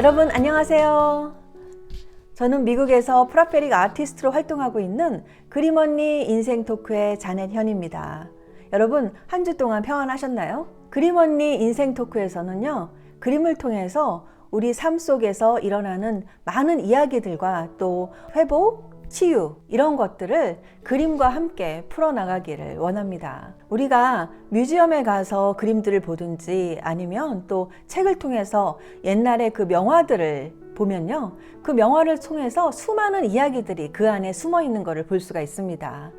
여러분 안녕하세요. 저는 미국에서 프라페릭 아티스트로 활동하고 있는 그림 언니 인생 토크의 자넷 현입니다. 여러분 한 주 동안 평안하셨나요? 그림 언니 인생 토크에서는요. 그림을 통해서 우리 삶 속에서 일어나는 많은 이야기들과 또 회복, 치유 이런 것들을 그림과 함께 풀어나가기를 원합니다. 우리가 뮤지엄에 가서 그림들을 보든지 아니면 또 책을 통해서 옛날의 그 명화들을 보면요. 그 명화를 통해서 수많은 이야기들이 그 안에 숨어 있는 것을 볼 수가 있습니다.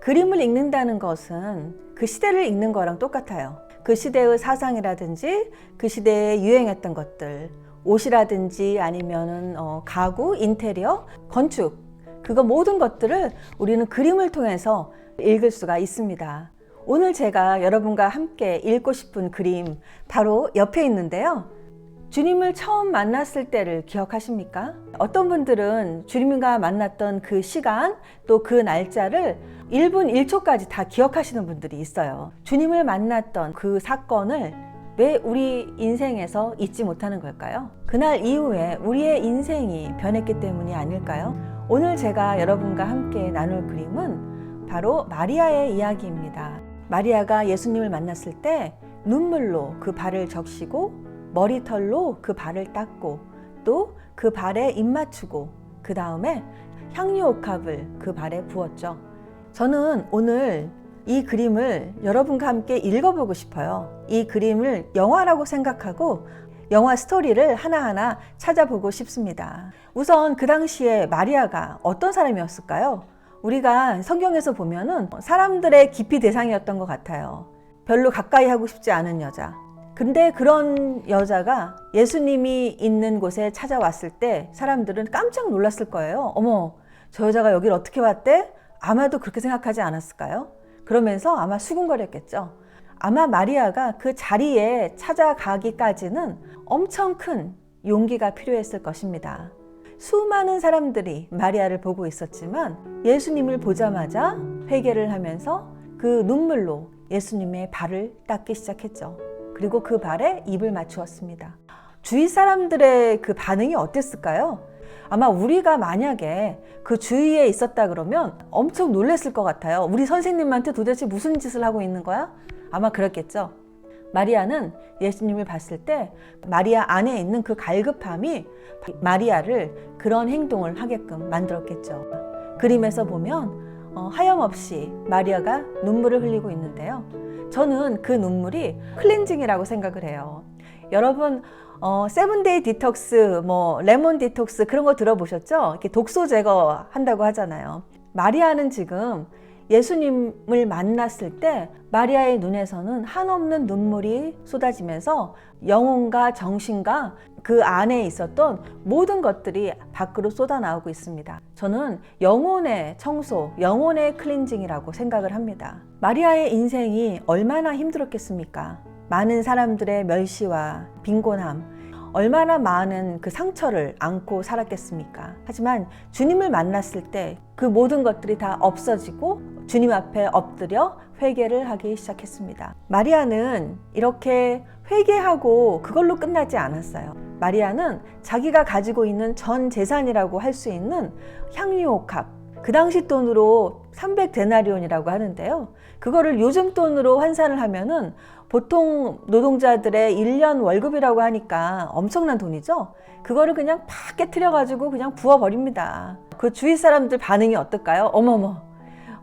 그림을 읽는다는 것은 그 시대를 읽는 거랑 똑같아요. 그 시대의 사상이라든지 그 시대에 유행했던 것들, 옷이라든지 아니면은 어, 가구, 인테리어, 건축, 그거 모든 것들을 우리는 그림을 통해서 읽을 수가 있습니다. 오늘 제가 여러분과 함께 읽고 싶은 그림 바로 옆에 있는데요. 주님을 처음 만났을 때를 기억하십니까? 어떤 분들은 주님과 만났던 그 시간 또 그 날짜를 1분 1초까지 다 기억하시는 분들이 있어요. 주님을 만났던 그 사건을 왜 우리 인생에서 잊지 못하는 걸까요? 그날 이후에 우리의 인생이 변했기 때문이 아닐까요? 오늘 제가 여러분과 함께 나눌 그림은 바로 마리아의 이야기입니다. 마리아가 예수님을 만났을 때 눈물로 그 발을 적시고 머리털로 그 발을 닦고 또 그 발에 입 맞추고 그 다음에 향유 옥합을 그 발에 부었죠. 저는 오늘 이 그림을 여러분과 함께 읽어보고 싶어요. 이 그림을 영화라고 생각하고 영화 스토리를 하나하나 찾아보고 싶습니다. 우선 그 당시에 마리아가 어떤 사람이었을까요? 우리가 성경에서 보면은 사람들의 기피 대상이었던 것 같아요. 별로 가까이 하고 싶지 않은 여자. 근데 그런 여자가 예수님이 있는 곳에 찾아왔을 때 사람들은 깜짝 놀랐을 거예요. 어머, 저 여자가 여길 어떻게 왔대? 아마도 그렇게 생각하지 않았을까요? 그러면서 아마 수군거렸겠죠. 아마 마리아가 그 자리에 찾아가기까지는 엄청 큰 용기가 필요했을 것입니다. 수많은 사람들이 마리아를 보고 있었지만 예수님을 보자마자 회개를 하면서 그 눈물로 예수님의 발을 닦기 시작했죠. 그리고 그 발에 입을 맞추었습니다. 주위 사람들의 그 반응이 어땠을까요? 아마 우리가 만약에 그 주위에 있었다 그러면 엄청 놀랬을 것 같아요. 우리 선생님한테 도대체 무슨 짓을 하고 있는 거야? 아마 그랬겠죠. 마리아는 예수님을 봤을 때 마리아 안에 있는 그 갈급함이 마리아를 그런 행동을 하게끔 만들었겠죠. 그림에서 보면 어, 하염없이 마리아가 눈물을 흘리고 있는데요. 저는 그 눈물이 클렌징이라고 생각을 해요. 여러분 어, 세븐데이 디톡스, 뭐 레몬 디톡스 그런 거 들어보셨죠? 이렇게 독소 제거 한다고 하잖아요. 마리아는 지금 예수님을 만났을 때 마리아의 눈에서는 한없는 눈물이 쏟아지면서 영혼과 정신과 그 안에 있었던 모든 것들이 밖으로 쏟아 나오고 있습니다. 저는 영혼의 청소, 영혼의 클렌징이라고 생각을 합니다. 마리아의 인생이 얼마나 힘들었겠습니까? 많은 사람들의 멸시와 빈곤함, 얼마나 많은 그 상처를 안고 살았겠습니까? 하지만 주님을 만났을 때 그 모든 것들이 다 없어지고 주님 앞에 엎드려 회개를 하기 시작했습니다. 마리아는 이렇게 회개하고 그걸로 끝나지 않았어요. 마리아는 자기가 가지고 있는 전 재산이라고 할 수 있는 향유옥합, 그 당시 돈으로 300데나리온이라고 하는데요. 그거를 요즘 돈으로 환산을 하면은 보통 노동자들의 1년 월급이라고 하니까 엄청난 돈이죠. 그거를 그냥 팍 깨트려가지고 그냥 부어버립니다. 그 주위 사람들 반응이 어떨까요? 어머머,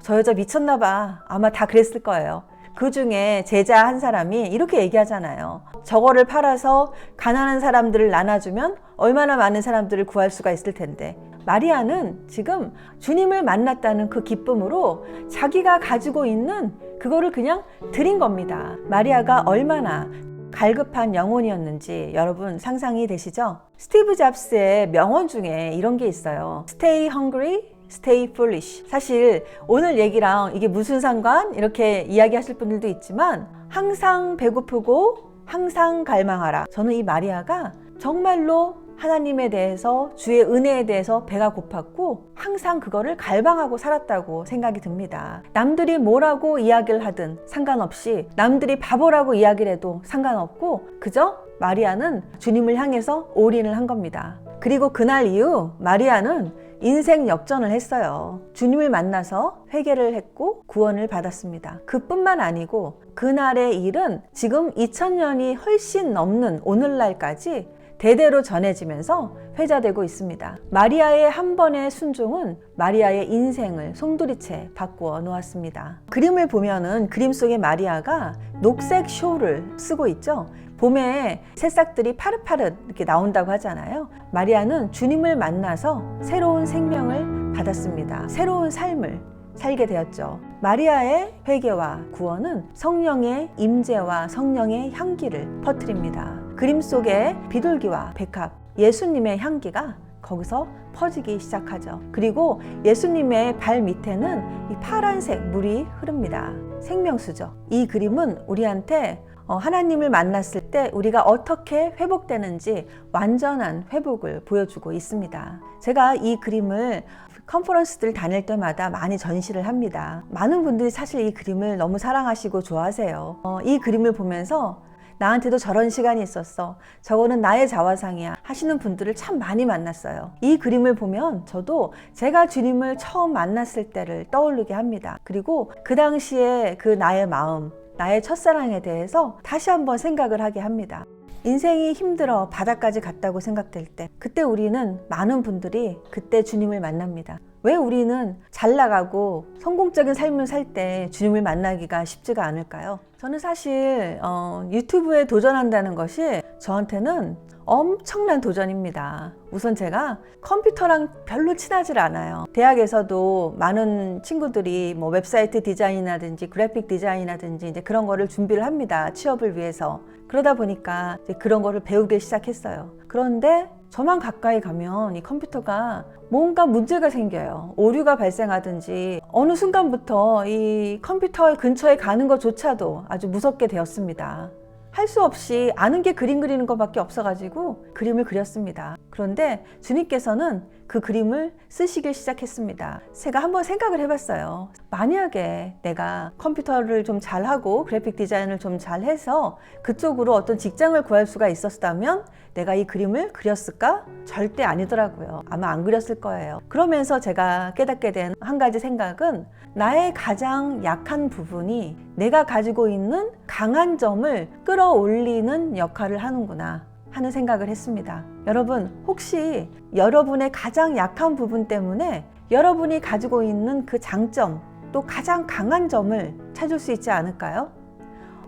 저 여자 미쳤나봐. 아마 다 그랬을 거예요. 그 중에 제자 한 사람이 이렇게 얘기하잖아요. 저거를 팔아서 가난한 사람들을 나눠주면 얼마나 많은 사람들을 구할 수가 있을 텐데. 마리아는 지금 주님을 만났다는 그 기쁨으로 자기가 가지고 있는 그거를 그냥 드린 겁니다. 마리아가 얼마나 갈급한 영혼이었는지 여러분 상상이 되시죠? 스티브 잡스의 명언 중에 이런 게 있어요. Stay hungry, stay foolish. 사실 오늘 얘기랑 이게 무슨 상관? 이렇게 이야기하실 분들도 있지만 항상 배고프고 항상 갈망하라. 저는 이 마리아가 정말로 하나님에 대해서 주의 은혜에 대해서 배가 고팠고 항상 그거를 갈망하고 살았다고 생각이 듭니다. 남들이 뭐라고 이야기를 하든 상관없이 남들이 바보라고 이야기를 해도 상관없고 그저 마리아는 주님을 향해서 올인을 한 겁니다. 그리고 그날 이후 마리아는 인생 역전을 했어요. 주님을 만나서 회개를 했고 구원을 받았습니다. 그뿐만 아니고 그날의 일은 지금 2000년이 훨씬 넘는 오늘날까지 대대로 전해지면서 회자되고 있습니다. 마리아의 한 번의 순종은 마리아의 인생을 송두리째 바꾸어 놓았습니다. 그림을 보면은 그림 속의 마리아가 녹색 쇼를 쓰고 있죠. 봄에 새싹들이 파릇파릇 이렇게 나온다고 하잖아요. 마리아는 주님을 만나서 새로운 생명을 받았습니다. 새로운 삶을 살게 되었죠. 마리아의 회개와 구원은 성령의 임재와 성령의 향기를 퍼뜨립니다. 그림 속에 비둘기와 백합, 예수님의 향기가 거기서 퍼지기 시작하죠. 그리고 예수님의 발 밑에는 이 파란색 물이 흐릅니다. 생명수죠. 이 그림은 우리한테 어, 하나님을 만났을 때 우리가 어떻게 회복되는지 완전한 회복을 보여주고 있습니다. 제가 이 그림을 컨퍼런스들 다닐 때마다 많이 전시를 합니다. 많은 분들이 사실 이 그림을 너무 사랑하시고 좋아하세요. 어, 이 그림을 보면서 나한테도 저런 시간이 있었어. 저거는 나의 자화상이야. 하시는 분들을 참 많이 만났어요. 이 그림을 보면 저도 제가 주님을 처음 만났을 때를 떠올리게 합니다. 그리고 그 당시에 그 나의 마음, 나의 첫사랑에 대해서 다시 한번 생각을 하게 합니다. 인생이 힘들어 바닥까지 갔다고 생각될 때, 그때 우리는 많은 분들이 그때 주님을 만납니다. 왜 우리는 잘 나가고 성공적인 삶을 살 때 주님을 만나기가 쉽지가 않을까요? 저는 사실 어, 유튜브에 도전한다는 것이 저한테는 엄청난 도전입니다. 우선 제가 컴퓨터랑 별로 친하질 않아요. 대학에서도 많은 친구들이 뭐 웹사이트 디자인이라든지 그래픽 디자인이라든지 이제 그런 거를 준비를 합니다. 취업을 위해서. 그러다 보니까 그런 거를 배우기 시작했어요. 그런데 저만 가까이 가면 이 컴퓨터가 뭔가 문제가 생겨요. 오류가 발생하든지 어느 순간부터 이 컴퓨터 근처에 가는 것조차도 아주 무섭게 되었습니다. 할 수 없이 아는 게 그림 그리는 것밖에 없어가지고 그림을 그렸습니다. 그런데 주님께서는 그 그림을 쓰시길 시작했습니다. 제가 한번 생각을 해봤어요. 만약에 내가 컴퓨터를 좀 잘하고 그래픽 디자인을 좀 잘해서 그쪽으로 어떤 직장을 구할 수가 있었다면 내가 이 그림을 그렸을까? 절대 아니더라고요. 아마 안 그렸을 거예요. 그러면서 제가 깨닫게 된 한 가지 생각은 나의 가장 약한 부분이 내가 가지고 있는 강한 점을 끌어올리는 역할을 하는구나. 하는 생각을 했습니다. 여러분, 혹시 여러분의 가장 약한 부분 때문에 여러분이 가지고 있는 그 장점, 또 가장 강한 점을 찾을 수 있지 않을까요?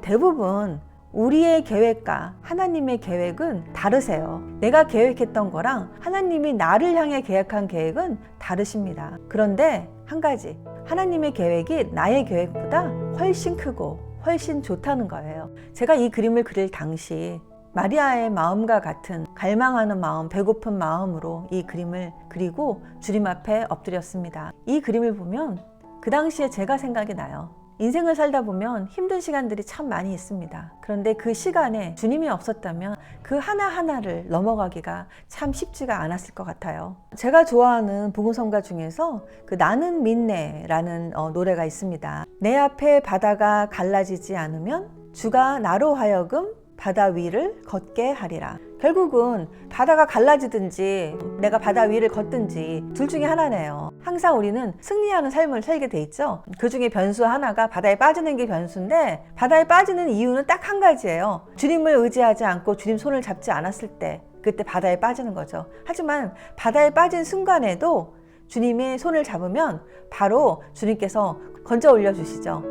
대부분 우리의 계획과 하나님의 계획은 다르세요. 내가 계획했던 거랑 하나님이 나를 향해 계획한 계획은 다르십니다. 그런데 한 가지, 하나님의 계획이 나의 계획보다 훨씬 크고 훨씬 좋다는 거예요. 제가 이 그림을 그릴 당시 마리아의 마음과 같은 갈망하는 마음, 배고픈 마음으로 이 그림을 그리고 주님 앞에 엎드렸습니다. 이 그림을 보면 그 당시에 제가 생각이 나요. 인생을 살다 보면 힘든 시간들이 참 많이 있습니다. 그런데 그 시간에 주님이 없었다면 그 하나하나를 넘어가기가 참 쉽지가 않았을 것 같아요. 제가 좋아하는 복음성가 중에서 그 나는 믿네라는 어, 노래가 있습니다. 내 앞에 바다가 갈라지지 않으면 주가 나로 하여금 바다 위를 걷게 하리라. 결국은 바다가 갈라지든지 내가 바다 위를 걷든지 둘 중에 하나네요. 항상 우리는 승리하는 삶을 살게 돼 있죠. 그 중에 변수 하나가 바다에 빠지는 게 변수인데 바다에 빠지는 이유는 딱 한 가지예요. 주님을 의지하지 않고 주님 손을 잡지 않았을 때 그때 바다에 빠지는 거죠. 하지만 바다에 빠진 순간에도 주님의 손을 잡으면 바로 주님께서 건져 올려 주시죠.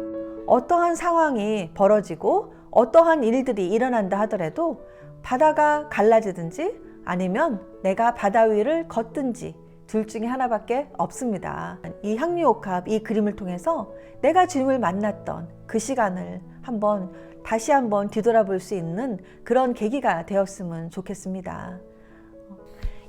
어떠한 상황이 벌어지고 어떠한 일들이 일어난다 하더라도 바다가 갈라지든지 아니면 내가 바다 위를 걷든지 둘 중에 하나밖에 없습니다. 이 향유옥합 이 그림을 통해서 내가 주님을 만났던 그 시간을 한번 다시 한번 뒤돌아볼 수 있는 그런 계기가 되었으면 좋겠습니다.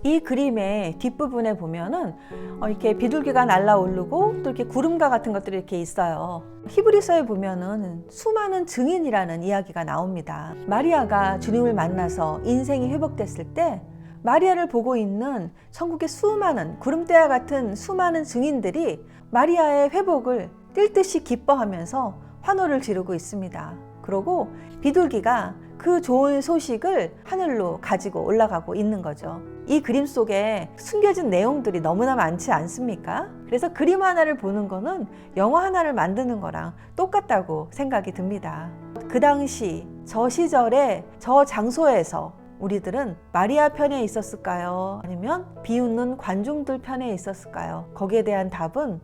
이 그림의 뒷부분에 보면은 어, 이렇게 비둘기가 날아오르고 또 이렇게 구름과 같은 것들이 이렇게 있어요. 히브리서에 보면은 수많은 증인이라는 이야기가 나옵니다. 마리아가 주님을 만나서 인생이 회복됐을 때 마리아를 보고 있는 천국의 수많은 구름대와 같은 수많은 증인들이 마리아의 회복을 뛸 듯이 기뻐하면서 환호를 지르고 있습니다. 그러고 비둘기가 그 좋은 소식을 하늘로 가지고 올라가고 있는 거죠. 이 그림 속에 숨겨진 내용들이 너무나 많지 않습니까? 그래서 그림 하나를 보는 거는 영화 하나를 만드는 거랑 똑같다고 생각이 듭니다. 그 당시, 저 시절에, 저 장소에서 우리들은 마리아 편에 있었을까요? 아니면 비웃는 관중들 편에 있었을까요? 거기에 대한 답은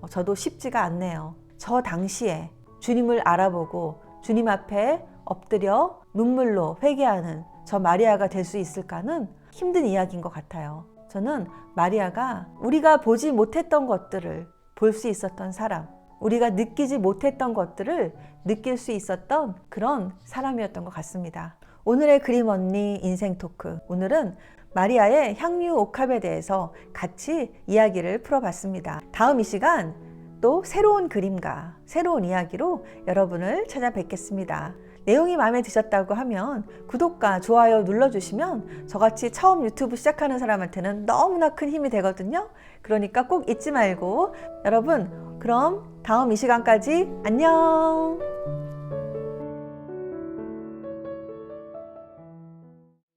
어, 저도 쉽지가 않네요. 저 당시에 주님을 알아보고 주님 앞에 엎드려 눈물로 회개하는 저 마리아가 될 수 있을까는 힘든 이야기인 것 같아요. 저는 마리아가 우리가 보지 못했던 것들을 볼 수 있었던 사람, 우리가 느끼지 못했던 것들을 느낄 수 있었던 그런 사람이었던 것 같습니다. 오늘의 그림 언니 인생 토크. 오늘은 마리아의 향유 옥합에 대해서 같이 이야기를 풀어봤습니다. 다음 이 시간 또 새로운 그림과 새로운 이야기로 여러분을 찾아뵙겠습니다. 내용이 마음에 드셨다고 하면 구독과 좋아요 눌러주시면 저같이 처음 유튜브 시작하는 사람한테는 너무나 큰 힘이 되거든요. 그러니까 꼭 잊지 말고 여러분 그럼 다음 이 시간까지 안녕!